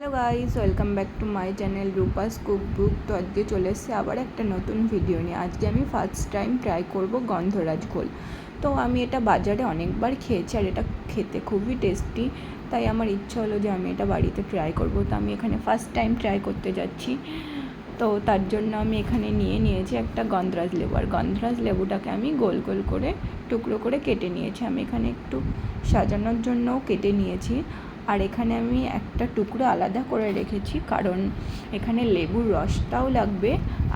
Hello guys, welcome back to my channel Rupa's cook book তো আজকে চলে এসেছে আবার একটা নতুন ভিডিও নিয়ে। আজকে আমি ফার্স্ট টাইম ট্রাই করব গন্ধরাজ ঘোল। তো আমি এটা বাজারে অনেকবার খেয়েছি আর এটা খেতে খুবই টেস্টি তাই আমার ইচ্ছা হলো যে আমি এটা বাড়িতে ট্রাই করব। তো আমি এখানে ফার্স্ট টাইম ট্রাই করতে যাচ্ছি। তো তার জন্য আমি এখানে নিয়ে নিয়েছি একটা গন্ধরাজ লেবু। আর গন্ধরাজ লেবুটাকে আমি গোল গোল করে টুকরো করে কেটে নিয়েছি। আমি এখানে একটু সাজানোর জন্যও কেটে নিয়েছি। আর এখানে আমি একটা টুকরো আলাদা করে রেখেছি, কারণ এখানে লেবুর রসটাও লাগবে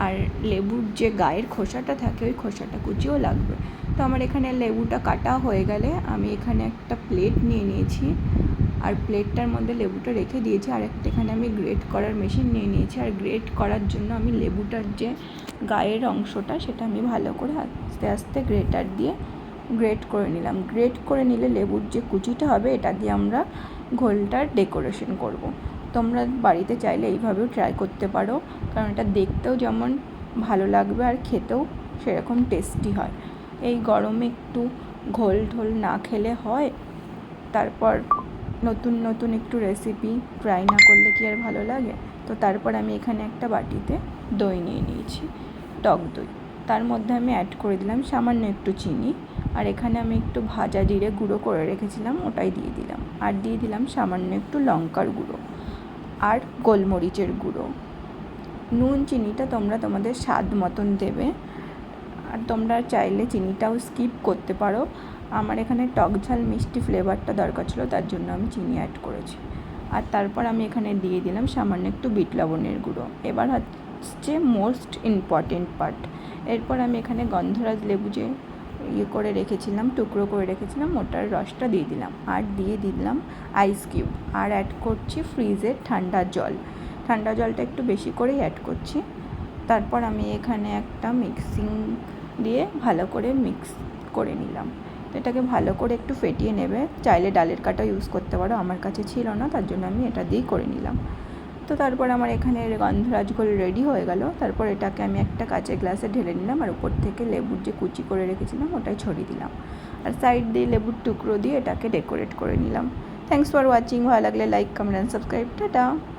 আর লেবুর যে গায়ের খোসাটা থাকে ওই খোসাটা কুচিও লাগবে। তো আমার এখানে লেবুটা কাটা হয়ে গেলে আমি এখানে একটা প্লেট নিয়ে নিয়েছি আর প্লেটটার মধ্যে লেবুটা রেখে দিয়েছি আর একটা এখানে আমি গ্রেট করার মেশিন নিয়ে নিয়েছি। আর গ্রেট করার জন্য আমি লেবুটার যে গায়ের অংশটা সেটা আমি ভালো করে আস্তে আস্তে গ্রেটার দিয়ে গ্রেট করে নিলাম। গ্রেট করে নিলে লেবুর যে কুচিটা হবে, এটা দিয়ে আমরা ঘোলটার ডেকোরেশন করব। তোমরা বাড়িতে চাইলে এইভাবেও ট্রাই করতে পারো, কারণ এটা দেখতেও যেমন ভালো লাগবে আর খেতেও সেরকম টেস্টি হয়। এই গরমে একটু ঘোল ঢোল না খেলে হয়, তারপর নতুন নতুন একটু রেসিপি ট্রাই না করলে কি আর ভালো লাগে? তো তারপর আমি এখানে একটা বাটিতে দই নিয়ে নিয়েছি, টক দই। তার মধ্যে আমি অ্যাড করে দিলাম সামান্য একটু চিনি। আর এখানে আমি একটু ভাজা জিরে গুঁড়ো করে রেখেছিলাম, ওটাই দিয়ে দিলাম। আর দিয়ে দিলাম সামান্য একটু লঙ্কার গুঁড়ো আর গোলমরিচের গুঁড়ো। নুন, চিনিটা তোমরা তোমাদের স্বাদ মতন দেবে। আর তোমরা চাইলে চিনিটাও স্কিপ করতে পারো। আমার এখানে টক ঝাল মিষ্টি ফ্লেভারটা দরকার ছিল, তার জন্য আমি চিনি অ্যাড করেছি। আর তারপর আমি এখানে দিয়ে দিলাম সামান্য একটু বিট লবণের গুঁড়ো। এবার হচ্ছে মোস্ট ইম্পর্টেন্ট পার্ট এরপর আমি এখানে গন্ধরাজ লেবু যে ইয়ে করে রেখেছিলাম, টুকরো করে রেখেছিলাম, ওটার রসটা দিয়ে দিলাম আর দিয়ে দিলাম আইস কিউব আর অ্যাড করছি ফ্রিজের ঠান্ডা জল। ঠান্ডা জলটা একটু বেশি করেই অ্যাড করছি। তারপর আমি এখানে একটা মিক্সিং দিয়ে ভালো করে মিক্স করে নিলাম। এটাকে ভালো করে একটু ফেটিয়ে নেবে। চাইলে ডালের কাটা ইউজ করতে পারো, আমার কাছে ছিল না, তার জন্য আমি এটা দিয়েই করে নিলাম। তো তারপর আমার এখানে গন্ধরাজ ঘোল রেডি হয়ে গেল। তারপর এটাকে আমি একটা কাঁচের গ্লাসে ঢেলে নিলাম আর উপর থেকে লেবুর যে কুচি করে রেখেছিলাম ওটাই ছড়িয়ে দিলাম। আর সাইড দিয়ে লেবুর টুকরো দিয়ে এটাকে ডেকোরেট করে নিলাম। থ্যাংকস ফর ওয়াচিং ভালো লাগলে like comment and subscribe tata.